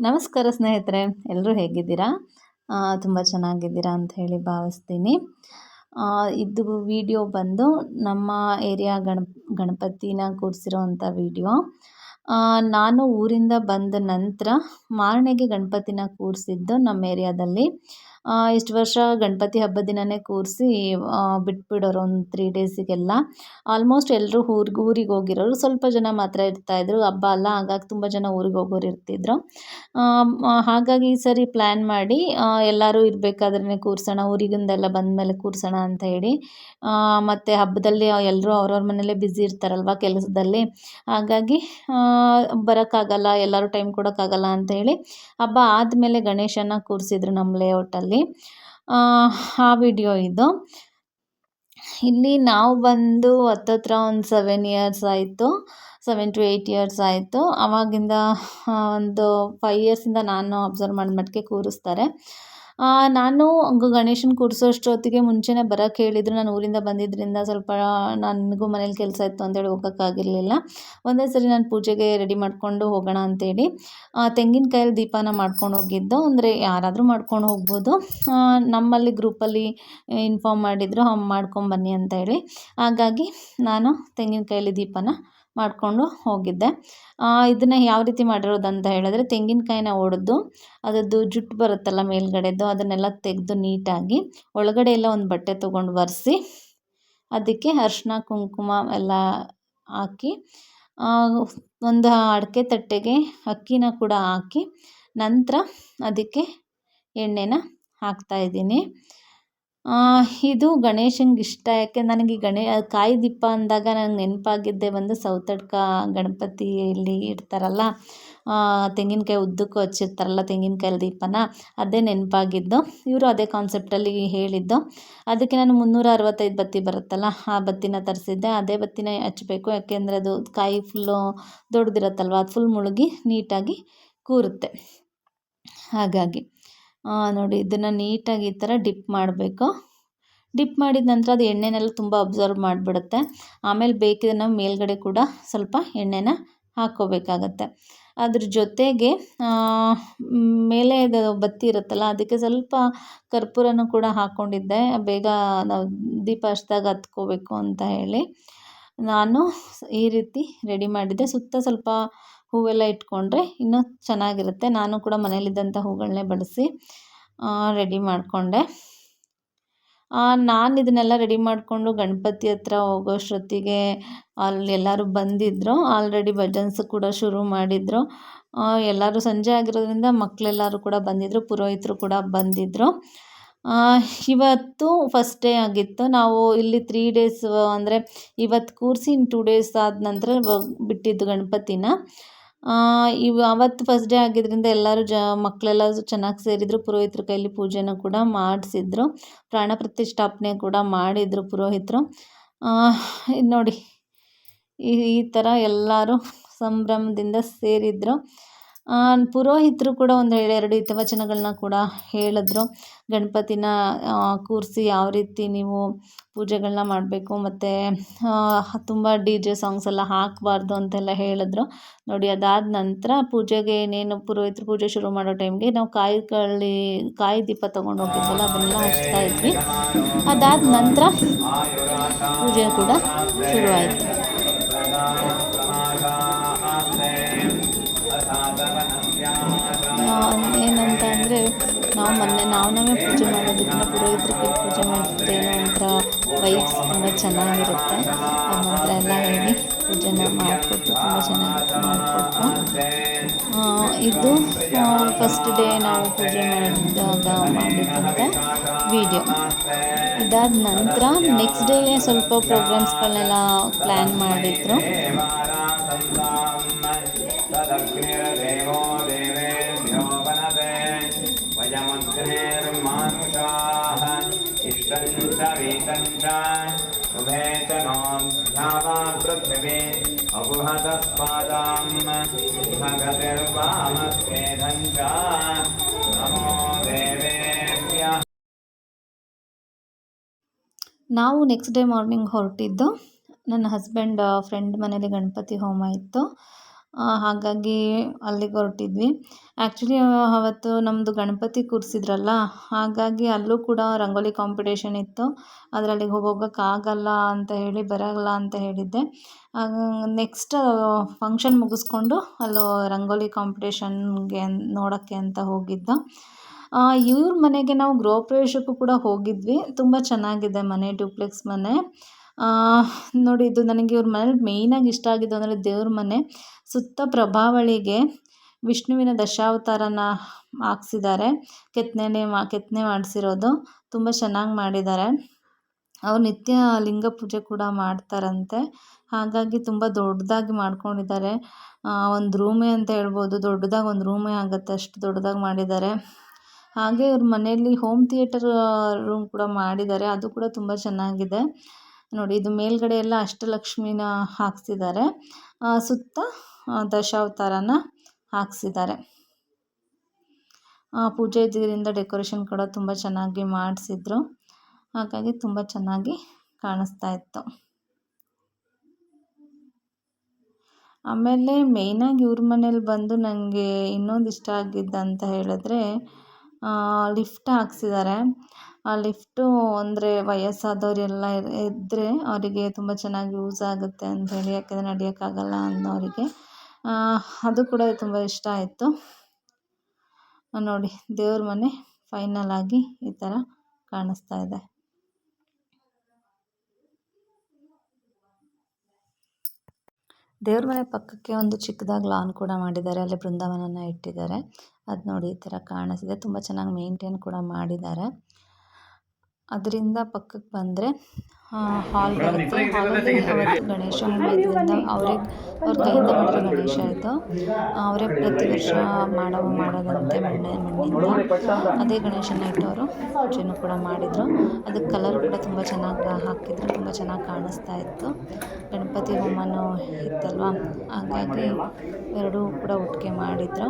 ನಮಸ್ಕಾರ ಸ್ನೇಹಿತರೆ ಎಲ್ಲರೂ ಹೇಗಿದ್ದೀರಾ? ತುಂಬ ಚೆನ್ನಾಗಿದ್ದೀರಾ ಅಂತ ಹೇಳಿ ಭಾವಿಸ್ತೀನಿ. ಇದು ವಿಡಿಯೋ ಬಂದು ನಮ್ಮ ಏರಿಯಾ ಗಣ ಗಣಪತಿನ ಕೂರಿಸಿರೋವಂಥ ವಿಡಿಯೋ. ನಾನು ಊರಿಂದ ಬಂದ ನಂತರ ಮಾರನೆಗೆ ಗಣಪತಿನ ಕೂರಿಸಿದ್ದು ನಮ್ಮ ಏರಿಯಾದಲ್ಲಿ. ಇಷ್ಟು ವರ್ಷ ಗಣಪತಿ ಹಬ್ಬದ ದಿನವೇ ಕೂರಿಸಿ ಬಿಟ್ಬಿಡೋರು ಒಂದು ತ್ರೀ ಡೇಸಿಗೆಲ್ಲ ಆಲ್ಮೋಸ್ಟ್ ಎಲ್ಲರೂ ಊರಿಗೆ ಊರಿಗೆ ಹೋಗಿರೋರು. ಸ್ವಲ್ಪ ಜನ ಮಾತ್ರ ಇರ್ತಾಯಿದ್ರು ಹಬ್ಬ ಅಲ್ಲ, ಹಾಗಾಗಿ ತುಂಬ ಜನ ಊರಿಗೆ ಹೋಗೋರು ಇರ್ತಿದ್ರು. ಹಾಗಾಗಿ ಈ ಸರಿ ಪ್ಲ್ಯಾನ್ ಮಾಡಿ ಎಲ್ಲರೂ ಇರಬೇಕಾದ್ರೆ ಕೂರಿಸೋಣ, ಊರಿಗಿಂದೆಲ್ಲ ಬಂದಮೇಲೆ ಕೂರಿಸೋಣ ಅಂತ ಹೇಳಿ. ಮತ್ತು ಹಬ್ಬದಲ್ಲಿ ಎಲ್ಲರೂ ಅವ್ರವ್ರ ಮನೆಯಲ್ಲೇ ಬ್ಯುಸಿ ಇರ್ತಾರಲ್ವ ಕೆಲಸದಲ್ಲಿ. ಹಾಗಾಗಿ ಬರೋಕ್ಕಾಗಲ್ಲ, ಎಲ್ಲರೂ ಟೈಮ್ ಕೊಡೋಕ್ಕಾಗಲ್ಲ ಅಂತ ಹೇಳಿ ಹಬ್ಬ ಆದಮೇಲೆ ಗಣೇಶನ ಕೂರಿಸಿದ್ರು ನಮ್ಮ ಲೇಔಟಲ್ಲಿ ಆ ವಿಡಿಯೋ ಇದು. ಇಲ್ಲಿ ನಾವು ಬಂದು ಹತ್ತತ್ರ ಒಂದು ಸೆವೆನ್ ಇಯರ್ಸ್ ಆಯಿತು ಸೆವೆನ್ ಟು ಏಯ್ಟ್ ಇಯರ್ಸ್ ಆಯಿತು. ಆವಾಗಿಂದ ಒಂದು ಫೈವ್ ಇಯರ್ಸಿಂದ ನಾನು ಅಬ್ಸರ್ವ್ ಮಾಡಿದ ಮಟ್ಟಿಗೆ ಕೂರಿಸ್ತಾರೆ. ನಾನು ಗಣೇಶನ ಕೂರಿಸೋಷ್ಟೊತ್ತಿಗೆ ಮುಂಚೆನೇ ಬರೋಕ್ಕೆ ಹೇಳಿದ್ರು. ನಾನು ಊರಿಂದ ಬಂದಿದ್ದರಿಂದ ಸ್ವಲ್ಪ, ನನಗೂ ಮನೇಲಿ ಕೆಲಸ ಇತ್ತು ಅಂತೇಳಿ ಹೋಗೋಕ್ಕಾಗಿರಲಿಲ್ಲ. ಒಂದೇ ಸರಿ ನಾನು ಪೂಜೆಗೆ ರೆಡಿ ಮಾಡಿಕೊಂಡು ಹೋಗೋಣ ಅಂತೇಳಿ ತೆಂಗಿನಕಾಯಲ್ಲಿ ದೀಪನ ಮಾಡ್ಕೊಂಡು ಹೋಗಿದ್ದು. ಅಂದರೆ ಯಾರಾದರೂ ಮಾಡ್ಕೊಂಡು ಹೋಗ್ಬೋದು. ನಮ್ಮಲ್ಲಿ ಗ್ರೂಪಲ್ಲಿ ಇನ್ಫಾರ್ಮ್ ಮಾಡಿದರು ಮಾಡ್ಕೊಂಬನ್ನಿ ಅಂತ ಹೇಳಿ ಹಾಗಾಗಿ ನಾನು ತೆಂಗಿನಕಾಯಲ್ಲಿ ದೀಪನ ಮಾಡಿಕೊಂಡು ಹೋಗಿದ್ದೆ. ಇದನ್ನು ಯಾವ ರೀತಿ ಮಾಡಿರೋದು ಅಂತ ಹೇಳಿದ್ರೆ ತೆಂಗಿನಕಾಯಿನ ಒಡೆದು ಅದರದ್ದು ಜುಟ್ಟು ಬರುತ್ತಲ್ಲ ಮೇಲ್ಗಡೆದು ಅದನ್ನೆಲ್ಲ ತೆಗೆದು ನೀಟಾಗಿ ಒಳಗಡೆ ಎಲ್ಲ ಒಂದು ಬಟ್ಟೆ ತೊಗೊಂಡು ಒರೆಸಿ ಅದಕ್ಕೆ ಅರ್ಶಿನ ಕುಂಕುಮ ಎಲ್ಲ ಹಾಕಿ ಒಂದು ಅಡಿಕೆ ತಟ್ಟೆಗೆ ಅಕ್ಕಿನ ಕೂಡ ಹಾಕಿ ನಂತರ ಅದಕ್ಕೆ ಎಣ್ಣೆನ ಹಾಕ್ತಾಯಿದ್ದೀನಿ ಇದು ಗಣೇಶಂಗೆ ಇಷ್ಟ. ಯಾಕೆ ನನಗೆ ಗಣೇ ಕಾಯಿ ದೀಪ ಅಂದಾಗ ನನಗೆ ನೆನಪಾಗಿದ್ದೇ ಬಂದು ಸೌತಡ್ಕ ಗಣಪತಿಯಲ್ಲಿ ಇಡ್ತಾರಲ್ಲ ತೆಂಗಿನಕಾಯಿ ಉದ್ದಕ್ಕೂ ಹಚ್ಚಿರ್ತಾರಲ್ಲ ತೆಂಗಿನಕಾಯಿ ದೀಪನ, ಅದೇ ನೆನಪಾಗಿದ್ದು. ಇವರು ಅದೇ ಕಾನ್ಸೆಪ್ಟಲ್ಲಿ ಹೇಳಿದ್ದು. ಅದಕ್ಕೆ ನಾನು ಮುನ್ನೂರ ಅರವತ್ತೈದು ಬತ್ತಿ ಬರುತ್ತಲ್ಲ, ಆ ಬತ್ತಿನ ತರಿಸಿದ್ದೆ. ಅದೇ ಬತ್ತಿನ ಹಚ್ಚಬೇಕು ಯಾಕೆಂದರೆ ಅದು ಕಾಯಿ ಫುಲ್ಲು ದೊಡ್ಡದಿರುತ್ತಲ್ವ, ಅದು ಫುಲ್ ಮುಳುಗಿ ನೀಟಾಗಿ ಕೂರುತ್ತೆ. ಹಾಗಾಗಿ ನೋಡಿ, ಇದನ್ನು ನೀಟಾಗಿ ಈ ಥರ ಡಿಪ್ ಮಾಡಬೇಕು. ಡಿಪ್ ಮಾಡಿದ ನಂತರ ಅದು ಎಣ್ಣೆನೆಲ್ಲ ತುಂಬ ಅಬ್ಸರ್ವ್ ಮಾಡಿಬಿಡುತ್ತೆ. ಆಮೇಲೆ ಬೇಕಿದ್ರೆ ನಾವು ಮೇಲ್ಗಡೆ ಕೂಡ ಸ್ವಲ್ಪ ಎಣ್ಣೆನ ಹಾಕ್ಕೋಬೇಕಾಗತ್ತೆ. ಅದ್ರ ಜೊತೆಗೆ ಮೇಲೆ ಬತ್ತಿ ಇರುತ್ತಲ್ಲ, ಅದಕ್ಕೆ ಸ್ವಲ್ಪ ಕರ್ಪೂರನೂ ಕೂಡ ಹಾಕ್ಕೊಂಡಿದ್ದೆ. ಬೇಗ ನಾವು ದೀಪ ಹಚ್ಚಿದಾಗ ಹತ್ಕೋಬೇಕು ಅಂತ ಹೇಳಿ. ನಾನು ಈ ರೀತಿ ರೆಡಿ ಮಾಡಿದ್ದೆ. ಸುತ್ತ ಸ್ವಲ್ಪ ಹೂವೆಲ್ಲ ಇಟ್ಕೊಂಡ್ರೆ ಇನ್ನೂ ಚೆನ್ನಾಗಿರುತ್ತೆ. ನಾನು ಕೂಡ ಮನೇಲಿದ್ದಂಥ ಹೂಗಳನ್ನೇ ಬಳಸಿ ರೆಡಿ ಮಾಡಿಕೊಂಡೆ. ನಾನು ಇದನ್ನೆಲ್ಲ ರೆಡಿ ಮಾಡಿಕೊಂಡು ಗಣಪತಿ ಹತ್ರ ಹೋಗೋಷ್ಟೊತ್ತಿಗೆ ಅಲ್ಲಿ ಎಲ್ಲರೂ ಬಂದಿದ್ದರು ಆಲ್ರೆಡಿ ಭಜನ್ಸ್ ಕೂಡ ಶುರು ಮಾಡಿದರು. ಎಲ್ಲರೂ ಸಂಜೆ ಆಗಿರೋದ್ರಿಂದ ಮಕ್ಕಳೆಲ್ಲರೂ ಕೂಡ ಬಂದಿದ್ದರು ಪುರೋಹಿತರು ಕೂಡ ಬಂದಿದ್ದರು ಇವತ್ತು ಫಸ್ಟ್ ಡೇ ಆಗಿತ್ತು. ನಾವು ಇಲ್ಲಿ ತ್ರೀ ಡೇಸ್ ಅಂದರೆ ಇವತ್ತು ಕೂರಿಸಿ ಇನ್ನು ಟೂ ಡೇಸ್ ಆದ ನಂತರ ಬಿಟ್ಟಿದ್ದು ಗಣಪತಿನ. ಇವ ಅವತ್ತು ಫಸ್ಟ್ ಡೇ ಆಗಿದ್ದರಿಂದ ಎಲ್ಲರೂ ಜ ಮಕ್ಕಳೆಲ್ಲ ಚೆನ್ನಾಗಿ ಸೇರಿದರು. ಪುರೋಹಿತ್ರ ಕೈಲಿ ಪೂಜೆನ ಕೂಡ ಮಾಡಿಸಿದ್ರು. ಪ್ರಾಣ ಪ್ರತಿಷ್ಠಾಪನೆ ಕೂಡ ಮಾಡಿದರು ಪುರೋಹಿತರು. ನೋಡಿ, ಈ ಈ ಥರ ಎಲ್ಲರೂ ಸಂಭ್ರಮದಿಂದ ಸೇರಿದ್ರು. ಪುರೋಹಿತರು ಕೂಡ ಒಂದು ಎರಡು ಹಿತವಚನಗಳನ್ನ ಕೂಡ ಹೇಳಿದ್ರು. ಗಣಪತಿನ ಕೂರಿಸಿ ಯಾವ ರೀತಿ ನೀವು ಪೂಜೆಗಳನ್ನ ಮಾಡಬೇಕು ಮತ್ತು ತುಂಬ ಡಿ ಜೆ ಸಾಂಗ್ಸ್ ಎಲ್ಲ ಹಾಕಬಾರ್ದು ಅಂತೆಲ್ಲ ಹೇಳಿದ್ರು. ನೋಡಿ, ಅದಾದ ನಂತರ ಪೂಜೆಗೆ ಏನೇನು ಪುರೋಹಿತರು ಪೂಜೆ ಶುರು ಮಾಡೋ ಟೈಮ್ಗೆ ನಾವು ಕಾಯಿ ಕಳ್ಳಿ, ಕಾಯಿ ದೀಪ ತೊಗೊಂಡು ಹೋಗ್ತಿದ್ವಲ್ಲ ಅದನ್ನೆಲ್ಲ ಹಚ್ತಾ ಇದ್ವಿ. ಅದಾದ ನಂತರ ಪೂಜೆ ಕೂಡ ಶುರುವಾಯಿತು. ಏನಂತ ಅಂದರೆ ನಾವು ಮೊನ್ನೆ ನಾವು ನಾವೇ ಪೂಜೆ ಮಾಡೋದಕ್ಕಿಂತ ಪುರೋಹಿತರಿಗೆ ಪೂಜೆ ಮಾಡಿದ್ರೆ ಏನೋ ಒಂಥರ ವೈಬ್ಸ್ ತುಂಬ ಚೆನ್ನಾಗಿರುತ್ತೆ. ಆ ಮಂತ್ರ ಎಲ್ಲ ಹೇಳಿ ಪೂಜೆನ ಮಾಡಿಕೊಟ್ಟು ತುಂಬ ಚೆನ್ನಾಗಿ ಮಾಡಿಕೊಟ್ಟು ಇದು ಫಸ್ಟ್ ಡೇ ನಾವು ಪೂಜೆ ಮಾಡಿದಾಗ ಮಾಡಿದ್ದಂಥ ವೀಡಿಯೋ ಇದಾದ ನಂತರ ನೆಕ್ಸ್ಟ್ ಡೇ ಸ್ವಲ್ಪ ಪ್ರೋಗ್ರಾಮ್ಸ್ಗಳನ್ನೆಲ್ಲ ಪ್ಲ್ಯಾನ್ ಮಾಡಿದ್ರು. वयमग्नेर्मानुषाः इष्टं च वीतं च उभे च नो ध्यावा पृथिवी अपुहतस्पादां भगतिर्वामस्वेदं च नमो देवेभ्यः ನಾವು ನೆಕ್ಸ್ಟ್ ಡೇ ಮಾರ್ನಿಂಗ್ ಹೊರಟಿದ್ದು ನನ್ನ ಹಸ್ಬೆಂಡ್ ಫ್ರೆಂಡ್ ಮನೇಲಿ ಗಣಪತಿ ಹೋಮ ಇತ್ತು ಹಾಗಾಗಿ ಅಲ್ಲಿಗೆ ಹೊರಟಿದ್ವಿ. ಆ್ಯಕ್ಚುಲಿ ಅವತ್ತು ನಮ್ಮದು ಗಣಪತಿ ಕೂರಿಸಿದ್ರಲ್ಲ, ಹಾಗಾಗಿ ಅಲ್ಲೂ ಕೂಡ ರಂಗೋಲಿ ಕಾಂಪಿಟೇಷನ್ ಇತ್ತು. ಅದರಲ್ಲಿ ಅಲ್ಲಿಗೆ ಹೋಗೋಕ್ಕಾಗಲ್ಲ ಅಂತ ಹೇಳಿ, ಬರೋಲ್ಲ ಅಂತ ಹೇಳಿದ್ದೆ. ನೆಕ್ಸ್ಟ್ ಫಂಕ್ಷನ್ ಮುಗಿಸ್ಕೊಂಡು ಅಲ್ಲೂ ರಂಗೋಲಿ ಕಾಂಪಿಟೇಷನ್ಗೆ ನೋಡೋಕ್ಕೆ ಅಂತ ಹೋಗಿದ್ದ. ಇವ್ರ ಮನೆಗೆ ನಾವು ಗೃಹ ಪ್ರವೇಶಕ್ಕೂ ಕೂಡ ಹೋಗಿದ್ವಿ. ತುಂಬ ಚೆನ್ನಾಗಿದೆ ಮನೆ ಡ್ಯೂಪ್ಲೆಕ್ಸ್ ಮನೆ. ನೋಡಿ, ಇದು ನನಗೆ ಇವ್ರ ಮನೇಲಿ ಮೇಯ್ನಾಗಿ ಇಷ್ಟ ಆಗಿದ್ದು ಅಂದರೆ ದೇವ್ರ ಮನೆ. ಸುತ್ತ ಪ್ರಭಾವಳಿಗೆ ವಿಷ್ಣುವಿನ ದಶಾವತಾರನ ಹಾಕ್ಸಿದ್ದಾರೆ. ಕೆತ್ತನೆ ಮಾ, ಕೆತ್ತನೆ ಮಾಡಿಸಿರೋದು. ತುಂಬ ಚೆನ್ನಾಗಿ ಮಾಡಿದ್ದಾರೆ. ಅವ್ರು ನಿತ್ಯ ಲಿಂಗ ಪೂಜೆ ಕೂಡ ಮಾಡ್ತಾರಂತೆ. ಹಾಗಾಗಿ ತುಂಬ ದೊಡ್ಡದಾಗಿ ಮಾಡ್ಕೊಂಡಿದ್ದಾರೆ. ಒಂದು ರೂಮೆ ಅಂತ ಹೇಳ್ಬೋದು. ದೊಡ್ಡದಾಗಿ ಒಂದು ರೂಮೇ ಆಗುತ್ತೆ. ಅಷ್ಟು ದೊಡ್ಡದಾಗಿ ಮಾಡಿದ್ದಾರೆ. ಹಾಗೆ ಅವ್ರ ಮನೆಯಲ್ಲಿ ಹೋಮ್ ಥಿಯೇಟರ್ ರೂಮ್ ಕೂಡ ಮಾಡಿದ್ದಾರೆ. ಅದು ಕೂಡ ತುಂಬ ಚೆನ್ನಾಗಿದೆ. ನೋಡಿ, ಇದು ಮೇಲ್ಗಡೆ ಎಲ್ಲ ಅಷ್ಟಲಕ್ಷ್ಮಿನ ಹಾಕ್ಸಿದ್ದಾರೆ ಸುತ್ತ ದಶಾವತಾರನ ಹಾಕ್ಸಿದ್ದಾರೆ ಪೂಜೆ ಇದರಿಂದ ಡೆಕೋರೇಷನ್ ಕೂಡ ತುಂಬ ಚೆನ್ನಾಗಿ ಮಾಡಿಸಿದ್ರು. ಹಾಗಾಗಿ ತುಂಬ ಚೆನ್ನಾಗಿ ಕಾಣಿಸ್ತಾ ಇತ್ತು. ಆಮೇಲೆ ಮೇಯ್ನಾಗಿ ಇವ್ರ ಮನೇಲಿ ಬಂದು ನನಗೆ ಇನ್ನೊಂದು ಇಷ್ಟ ಆಗಿದ್ದಂತ ಹೇಳಿದ್ರೆ ಲಿಫ್ಟ್ ಹಾಕ್ಸಿದ್ದಾರೆ ಆ ಲಿಫ್ಟು ಅಂದರೆ ವಯಸ್ಸಾದವರೆಲ್ಲ ಇದ್ದರೆ ಅವರಿಗೆ ತುಂಬ ಚೆನ್ನಾಗಿ ಯೂಸ್ ಆಗುತ್ತೆ ಹೇಳಿ, ಯಾಕೆಂದರೆ ನಡೆಯೋಕ್ಕಾಗಲ್ಲ ಅನ್ನೋರಿಗೆ. ಅದು ಕೂಡ ತುಂಬ ಇಷ್ಟ ಆಯಿತು. ನೋಡಿ, ದೇವ್ರ ಮನೆ ಫೈನಲ್ ಆಗಿ ಈ ಥರ ಕಾಣಿಸ್ತಾ ಇದೆ. ದೇವ್ರ ಮನೆ ಪಕ್ಕಕ್ಕೆ ಒಂದು ಚಿಕ್ಕದಾಗಿ ಲಾನ್ ಕೂಡ ಮಾಡಿದ್ದಾರೆ, ಅಲ್ಲಿ ಬೃಂದಾವನನ ಇಟ್ಟಿದ್ದಾರೆ. ಅದು ನೋಡಿ ಈ ಥರ ಕಾಣಿಸ್ತಿದೆ. ತುಂಬ ಚೆನ್ನಾಗಿ ಮೇಂಟೈನ್ ಕೂಡ ಮಾಡಿದ್ದಾರೆ. ಅದರಿಂದ ಪಕ್ಕಕ್ಕೆ ಬಂದರೆ ಹಾಲ್ ಬರುತ್ತೆ. ಹಾಲಲ್ಲಿ ಅವತ್ತು ಗಣೇಶ ಮಾಡೋದ್ರಿಂದ ಅವರೇ ಅವ್ರ ಕೈಯಿಂದ ಮಾಡಿರೋ ಗಣೇಶ ಇದು ಅವರೇ ಪ್ರತಿ ವರ್ಷ ಮಾಡೋ ಮಾಡೋದಂತೆ ಮಣ್ಣೆ ಮಣ್ಣಿಂದ ಅದೇ ಗಣೇಶನ ಇಟ್ಟವರು ಪೂಜೆನೂ ಕೂಡ ಮಾಡಿದರು. ಅದಕ್ಕೆ ಕಲರ್ ಕೂಡ ತುಂಬ ಚೆನ್ನಾಗಿ ಹಾಕಿದ್ರು ತುಂಬ ಚೆನ್ನಾಗಿ ಕಾಣಿಸ್ತಾ ಇತ್ತು. ಗಣಪತಿ ಹೋಮನೂ ಇತ್ತಲ್ವ? ಹಾಗಾಗಿ ಎರಡೂ ಕೂಡ ಒಟ್ಟಿಗೆ ಮಾಡಿದರು.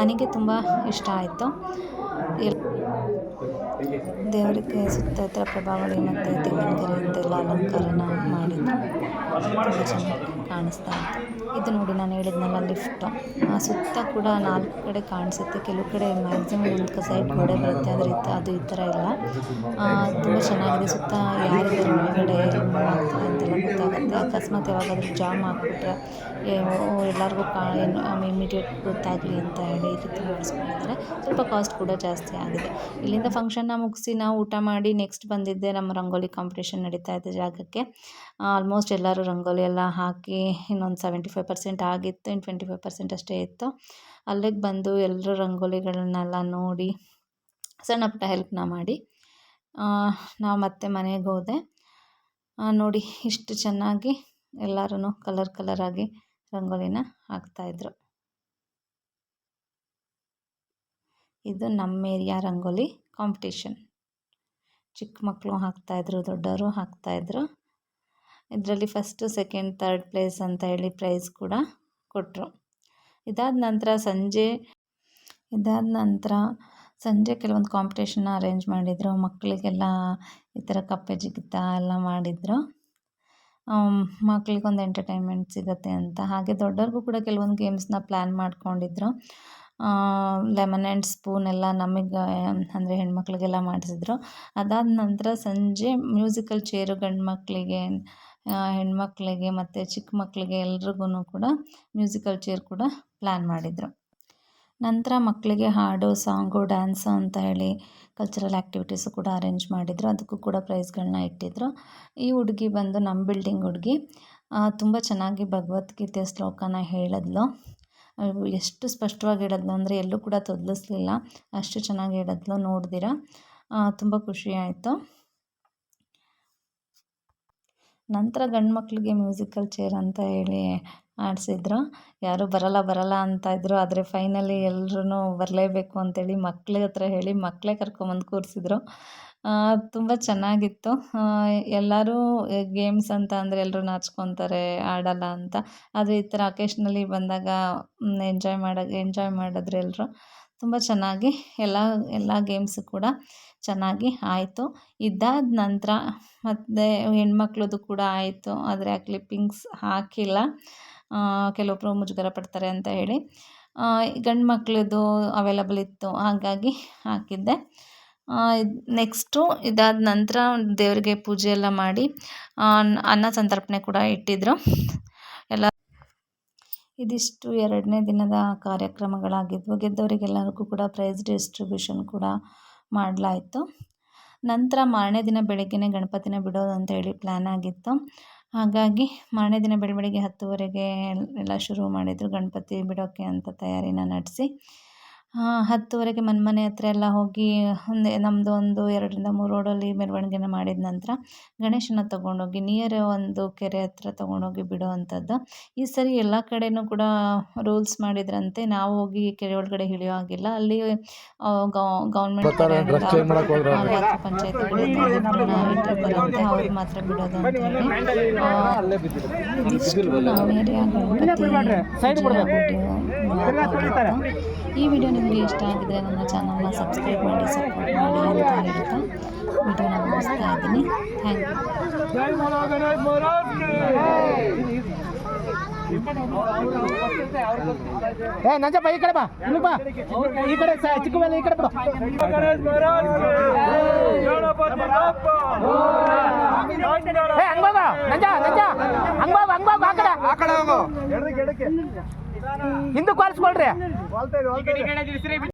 ನನಗೆ ತುಂಬ ಇಷ್ಟ ಆಯಿತು. ದೇವರಿಗೆ ಸುತ್ತ ಹತ್ರ ಪ್ರಭಾವಳಿ ಮತ್ತು ತೆಂಗಿನಕೆರೆಯಿಂದೆಲ್ಲ ಅಲಂಕಾರನ ಮಾಡಿದ್ದು. ತುಂಬ ಚೆನ್ನಾಗಿ ಕಾಣಿಸ್ತಾ ಇತ್ತು ಇದು ನೋಡಿ ನಾನು ಹೇಳಿದ್ನಲ್ಲ ಲಿಫ್ಟು. ಸುತ್ತ ಕೂಡ ನಾಲ್ಕು ಕಡೆ ಕಾಣಿಸುತ್ತೆ. ಕೆಲವು ಕಡೆ ಮ್ಯಾಕ್ಸಿಮಮ್ ಒಂದು ಸೈಡ್ ಗೋಡೆ ಬರುತ್ತೆ. ಆದರೆ ಅದು ಈ ಥರ ಇಲ್ಲ. ತುಂಬ ಚೆನ್ನಾಗಿದೆ. ಸುತ್ತ ಯಾರಿದ್ದಾರೆ ಒಳಗಡೆ ಆಗ್ತದೆ ಅಂತೆಲ್ಲ ಗೊತ್ತಾಗುತ್ತೆ. ಅಕಸ್ಮಾತ್ ಯಾವಾಗಾದರೂ ಜಾಮ್ ಆಗಿಬಿಟ್ರೆ ಎಲ್ಲರಿಗೂ ಕಾ ಏನು ಇಮಿಡಿಯೇಟ್ ಗೊತ್ತಾಗಲಿ ಅಂತ ಹೇಳಿ ಈ ರೀತಿ ಮಾಡಿಸ್ಕೊಂಡಿದ್ದಾರೆ. ಸ್ವಲ್ಪ ಕಾಸ್ಟ್ ಕೂಡ ಜಾಸ್ತಿ ಆಗಿದೆ. ಇಲ್ಲಿಂದ ಫಂಕ್ಷನ್ನ ಮುಗಿಸಿ ನಾವು ಊಟ ಮಾಡಿ ನೆಕ್ಸ್ಟ್ ಬಂದಿದ್ದೆ ನಮ್ಮ ರಂಗೋಲಿ ಕಾಂಪಿಟೇಷನ್ ನಡೀತಾ ಇದ್ದ ಜಾಗಕ್ಕೆ. ಆಲ್ಮೋಸ್ಟ್ ಎಲ್ಲರೂ ರಂಗೋಲಿ ಎಲ್ಲ ಹಾಕಿ ಇನ್ನೊಂದು ಸೆವೆಂಟಿ ಫೈವ್ ಪರ್ಸೆಂಟ್ ಆಗಿತ್ತು, ಇನ್ನು ಟ್ವೆಂಟಿ ಫೈವ್ ಪರ್ಸೆಂಟ್ ಅಷ್ಟೇ ಇತ್ತು. ಅಲ್ಲಿಗೆ ಬಂದು ಎಲ್ಲರೂ ರಂಗೋಲಿಗಳನ್ನೆಲ್ಲ ನೋಡಿ, ಸಣ್ಣ ಪುಟ್ಟ ಹೆಲ್ಪ್ನ ಮಾಡಿ ನಾವು ಮತ್ತೆ ಮನೆಗೆ ಹೋದೆ. ನೋಡಿ, ಇಷ್ಟು ಚೆನ್ನಾಗಿ ಎಲ್ಲರೂ ಕಲರ್ ಕಲರಾಗಿ ರಂಗೋಲಿನ ಹಾಕ್ತಾಯಿದ್ರು ಇದು ನಮ್ಮ ಏರಿಯಾ ರಂಗೋಲಿ ಕಾಂಪಿಟೇಷನ್ ಚಿಕ್ಕ ಮಕ್ಕಳು ಹಾಕ್ತಾಯಿದ್ರು ದೊಡ್ಡವರು ಹಾಕ್ತಾಯಿದ್ರು ಇದರಲ್ಲಿ ಫಸ್ಟು ಸೆಕೆಂಡ್ ಥರ್ಡ್ ಪ್ಲೇಸ್ ಅಂತ ಹೇಳಿ ಪ್ರೈಸ್ ಕೂಡ ಕೊಟ್ಟರು ಇದಾದ ನಂತರ ಸಂಜೆ, ಇದಾದ ನಂತರ ಸಂಜೆ ಕೆಲವೊಂದು ಕಾಂಪಿಟೇಷನ್ನ ಅರೇಂಜ್ ಮಾಡಿದರು. ಮಕ್ಕಳಿಗೆಲ್ಲ ಈ ಥರ ಕಪ್ಪೆ ಜಿಗಿತ ಎಲ್ಲ ಮಾಡಿದರು. ಮಕ್ಕಳಿಗೊಂದು ಎಂಟರ್ಟೈನ್ಮೆಂಟ್ ಸಿಗುತ್ತೆ ಅಂತ. ಹಾಗೆ ದೊಡ್ಡವ್ರಿಗೂ ಕೂಡ ಕೆಲವೊಂದು ಗೇಮ್ಸ್ನ ಪ್ಲ್ಯಾನ್ ಮಾಡ್ಕೊಂಡಿದ್ರು. ಲೆಮನ್ ಆ್ಯಂಡ್ ಸ್ಪೂನ್ ಎಲ್ಲ ನಮಗೆ, ಅಂದರೆ ಹೆಣ್ಮಕ್ಳಿಗೆಲ್ಲ ಮಾಡಿಸಿದ್ರು. ಅದಾದ ನಂತರ ಸಂಜೆ ಮ್ಯೂಸಿಕಲ್ ಚೇರು ಗಂಡು ಮಕ್ಕಳಿಗೆ ಹೆಣ್ಮಕ್ಳಿಗೆ ಮತ್ತು ಚಿಕ್ಕ ಮಕ್ಕಳಿಗೆ ಎಲ್ರಿಗೂ ಕೂಡ ಮ್ಯೂಸಿಕಲ್ ಚೇರ್ ಕೂಡ ಪ್ಲ್ಯಾನ್ ಮಾಡಿದರು. ನಂತರ ಮಕ್ಕಳಿಗೆ ಹಾಡು, ಸಾಂಗು, ಡ್ಯಾನ್ಸು ಅಂತ ಹೇಳಿ ಕಲ್ಚರಲ್ ಆ್ಯಕ್ಟಿವಿಟೀಸು ಕೂಡ ಅರೇಂಜ್ ಮಾಡಿದರು. ಅದಕ್ಕೂ ಕೂಡ ಪ್ರೈಸ್ಗಳನ್ನ ಇಟ್ಟಿದ್ದರು ಈ ಹುಡುಗಿ ಬಂದು ನಮ್ಮ ಬಿಲ್ಡಿಂಗ್ ಹುಡುಗಿ ತುಂಬ ಚೆನ್ನಾಗಿ ಭಗವದ್ಗೀತೆ ಶ್ಲೋಕನ ಹೇಳಿದ್ಲು. ಎಷ್ಟು ಸ್ಪಷ್ಟವಾಗಿ ಹೇಳಿದ್ಲು ಅಂದರೆ ಎಲ್ಲೂ ಕೂಡ ತೊದಲಿಸ್ಲಿಲ್ಲ. ಅಷ್ಟು ಚೆನ್ನಾಗಿ ಹೇಳಿದ್ಲು, ನೋಡಿದಿರ. ತುಂಬ ಖುಷಿ ಆಯಿತು. ನಂತರ ಗಂಡು ಮಕ್ಕಳಿಗೆ ಮ್ಯೂಸಿಕಲ್ ಚೇರ್ ಅಂತ ಹೇಳಿ ಆಡಿಸಿದ್ರು. ಯಾರೂ ಬರಲ್ಲ ಬರಲ್ಲ ಅಂತ ಇದ್ದರು ಆದರೆ ಫೈನಲಿ ಎಲ್ರೂ ಬರಲೇಬೇಕು ಅಂತೇಳಿ ಮಕ್ಳ ಹತ್ರ ಹೇಳಿ ಮಕ್ಕಳೇ ಕರ್ಕೊಂಬಂದು ಕೂರಿಸಿದ್ರು. ತುಂಬ ಚೆನ್ನಾಗಿತ್ತು. ಎಲ್ಲರೂ ಗೇಮ್ಸ್ ಅಂತ ಅಂದರೆ ಎಲ್ಲರೂ ನಾಚ್ಕೊತಾರೆ, ಆಡಲ್ಲ ಅಂತ. ಆದರೆ ಈ ಥರ ಅಕೇಶ್ನಲಿ ಬಂದಾಗ ಎಂಜಾಯ್ ಮಾಡೋ ಎಂಜಾಯ್ ಮಾಡಿದ್ರು ಎಲ್ಲರೂ ತುಂಬ ಚೆನ್ನಾಗಿ ಎಲ್ಲ ಎಲ್ಲ ಗೇಮ್ಸು ಕೂಡ ಚೆನ್ನಾಗಿ ಆಯಿತು. ಇದಾದ ನಂತರ ಮತ್ತು ಹೆಣ್ಮಕ್ಳದ್ದು ಕೂಡ ಆಯಿತು. ಆದರೆ ಆ ಕ್ಲಿಪ್ಪಿಂಗ್ಸ್ ಹಾಕಿಲ್ಲ. ಕೆಲವೊಬ್ಬರು ಮುಜುಗರ ಪಡ್ತಾರೆ ಅಂತ ಹೇಳಿ. ಗಂಡು ಮಕ್ಳದ್ದು ಅವೈಲಬಲ್ ಇತ್ತು, ಹಾಗಾಗಿ ಹಾಕಿದ್ದೆ. ನೆಕ್ಸ್ಟು ಇದಾದ ನಂತರ ದೇವರಿಗೆ ಪೂಜೆ ಎಲ್ಲ ಮಾಡಿ ಅನ್ನ ಸಂತರ್ಪಣೆ ಕೂಡ ಇಟ್ಟಿದ್ದರು ಇದಿಷ್ಟು ಎರಡನೇ ದಿನದ ಕಾರ್ಯಕ್ರಮಗಳಾಗಿದ್ವು. ಗೆದ್ದವರಿಗೆಲ್ಲರಿಗೂ ಕೂಡ ಪ್ರೈಸ್ ಡಿಸ್ಟ್ರಿಬ್ಯೂಷನ್ ಕೂಡ ಮಾಡಲಾಯಿತು. ನಂತರ ಮಾರನೇ ದಿನ ಬೆಳಗ್ಗೆನೇ ಗಣಪತಿನ ಬಿಡೋದು ಅಂತ ಹೇಳಿ ಪ್ಲ್ಯಾನ್ ಆಗಿತ್ತು. ಹಾಗಾಗಿ ಮಾರನೇ ದಿನ ಬೆಳ ಬೆಳಗ್ಗೆ ಹತ್ತುವರೆಗೆ ಎಲ್ಲ ಶುರು ಮಾಡಿದರು ಗಣಪತಿ ಬಿಡೋಕ್ಕೆ ಅಂತ ತಯಾರಿನ ನಡೆಸಿ. ಹತ್ತುವರೆಗೆ ಮನೆ ಮನೆ ಹತ್ರ ಎಲ್ಲ ಹೋಗಿ ಒಂದೇ ನಮ್ಮದು ಒಂದು ಎರಡರಿಂದ ಮೂರು ರೋಡಲ್ಲಿ ಮೆರವಣಿಗೆನ ಮಾಡಿದ ನಂತರ ಗಣೇಶನ ತಗೊಂಡೋಗಿ ನಿಯರ್ ಒಂದು ಕೆರೆ ಹತ್ರ ತಗೊಂಡೋಗಿ ಬಿಡೋ ಅಂಥದ್ದು. ಈ ಸರಿ ಎಲ್ಲ ಕಡೆಯೂ ಕೂಡ ರೂಲ್ಸ್ ಮಾಡಿದ್ರಂತೆ. ನಾವು ಹೋಗಿ ಕೆರೆ ಒಳಗಡೆ ಇಳಿಯೋ ಹಾಗಿಲ್ಲ. ಅಲ್ಲಿ ಗೌರ್ಮೆಂಟ್ ಪಂಚಾಯತ್ ಬರುತ್ತೆ ಅವ್ರು ಮಾತ್ರ ಬಿಡೋದು ಅಂತ ಹೇಳಿ. ಇದಿಷ್ಟು ನಾವು ಏರಿಯಾ ಗಣಪತಿ ವಿಡಿಯೋ ಈ ವಿಡಿಯೋ ನಿಮಗೆ ಇಷ್ಟ ಆಗಿದ್ರೆ ನನ್ನ ಚಾನಲ್ನ ಸಬ್ಸ್ಕ್ರೈಬ್ ಮಾಡಿ ಸಪೋರ್ಟ್ ಮಾಡಿ ಅಂತ ಹೇಳ್ತಾ ವಿಡಿಯೋನ ಮುಗಿಸ್ತಾ ಇದ್ದೀನಿ. Thank you. ಏ ನಂಜಪ್ಪ ಈ ಕಡೆ ಬಾ. ಇಲ್ಲಿ ಬಾ. ಈ ಕಡೆ ಚಿಕ್ಕ ಮೇಲೆ ಈ ಕಡೆ ಬಾ. ಹಂಗ ನಂಜ ನಂಜ. ಹಂಗ ಹಂಗ ಆ ಕಡೆ. ಆ ಕಡೆ ಹಿಂದಕ್ಕೆ ವಾಲಿಸ್ಕೊಳ್ರಿ